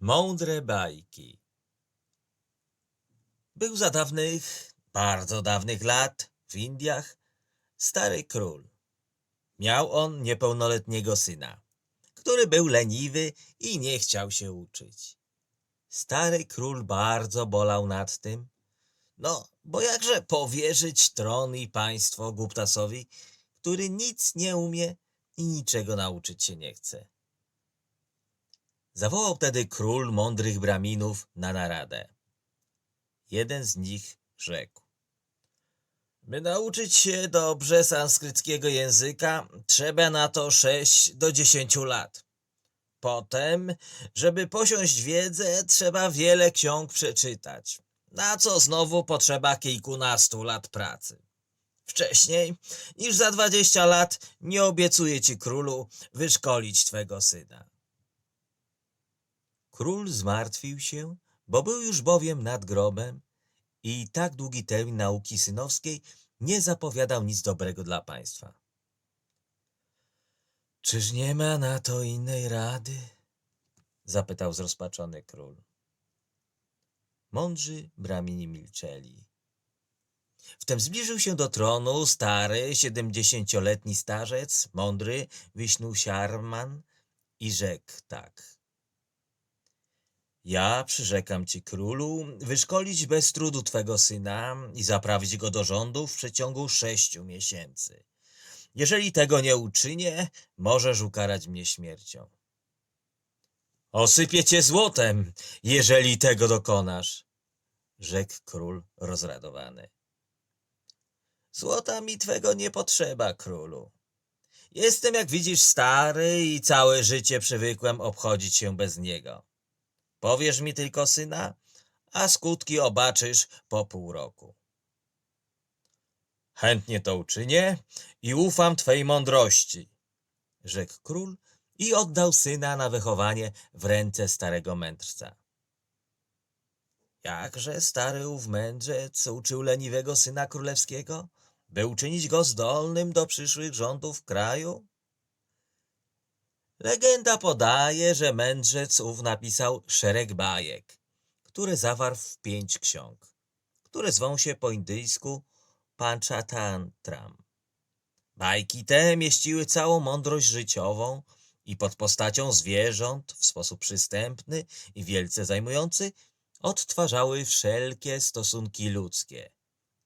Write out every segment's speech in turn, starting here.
Mądre bajki. Był za dawnych, bardzo dawnych lat w Indiach stary król. Miał on niepełnoletniego syna, który był leniwy i nie chciał się uczyć. Stary król bardzo bolał nad tym, no, bo jakże powierzyć tron i państwo Guptasowi, który nic nie umie i niczego nauczyć się nie chce. Zawołał wtedy król mądrych braminów na naradę. Jeden z nich rzekł. By nauczyć się dobrze sanskryckiego języka, trzeba na to 6 do 10 lat. Potem, żeby posiąść wiedzę, trzeba wiele ksiąg przeczytać, na co znowu potrzeba kilkunastu lat pracy. Wcześniej niż za 20 lat nie obiecuję ci, królu, wyszkolić twego syna. Król zmartwił się, bo był już bowiem nad grobem i tak długi termin nauki synowskiej nie zapowiadał nic dobrego dla państwa. Czyż nie ma na to innej rady? zapytał zrozpaczony król. Mądrzy bramini milczeli. Wtem zbliżył się do tronu stary, siedemdziesięcioletni starzec, mądry Wiśnu Siarman i rzekł tak. Ja przyrzekam ci, królu, wyszkolić bez trudu twego syna i zaprawić go do rządu w przeciągu sześciu miesięcy. Jeżeli tego nie uczynię, możesz ukarać mnie śmiercią. Osypię cię złotem, jeżeli tego dokonasz, rzekł król rozradowany. Złota mi twego nie potrzeba, królu. Jestem, jak widzisz, stary i całe życie przywykłem obchodzić się bez niego. Powiesz mi tylko syna, a skutki obaczysz po pół roku. Chętnie to uczynię i ufam twej mądrości, rzekł król i oddał syna na wychowanie w ręce starego mędrca. Jakże stary ów mędrzec uczył leniwego syna królewskiego, by uczynić go zdolnym do przyszłych rządów kraju? Legenda podaje, że mędrzec ów napisał szereg bajek, które zawarł w pięć ksiąg, które zwą się po indyjsku Panchatantram. Bajki te mieściły całą mądrość życiową i pod postacią zwierząt w sposób przystępny i wielce zajmujący odtwarzały wszelkie stosunki ludzkie,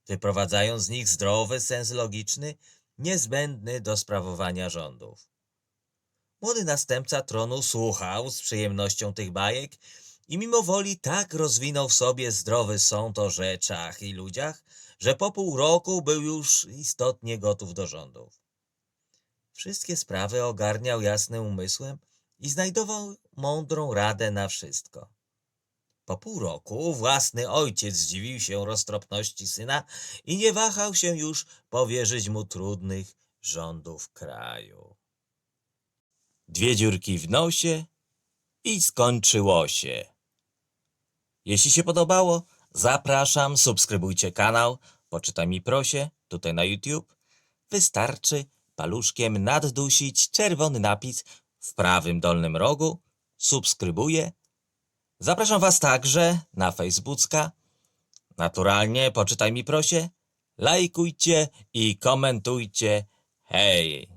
wyprowadzając z nich zdrowy sens logiczny niezbędny do sprawowania rządów. Młody następca tronu słuchał z przyjemnością tych bajek i mimo woli tak rozwinął w sobie zdrowy sąd o rzeczach i ludziach, że po pół roku był już istotnie gotów do rządów. Wszystkie sprawy ogarniał jasnym umysłem i znajdował mądrą radę na wszystko. Po pół roku własny ojciec zdziwił się roztropności syna i nie wahał się już powierzyć mu trudnych rządów kraju. Dwie dziurki w nosie i skończyło się. Jeśli się podobało, zapraszam, subskrybujcie kanał, poczytaj mi prosie, tutaj na YouTube. Wystarczy paluszkiem naddusić czerwony napis w prawym dolnym rogu, subskrybuję. Zapraszam Was także na Facebooka. Naturalnie, poczytaj mi prosie, lajkujcie i komentujcie. Hej!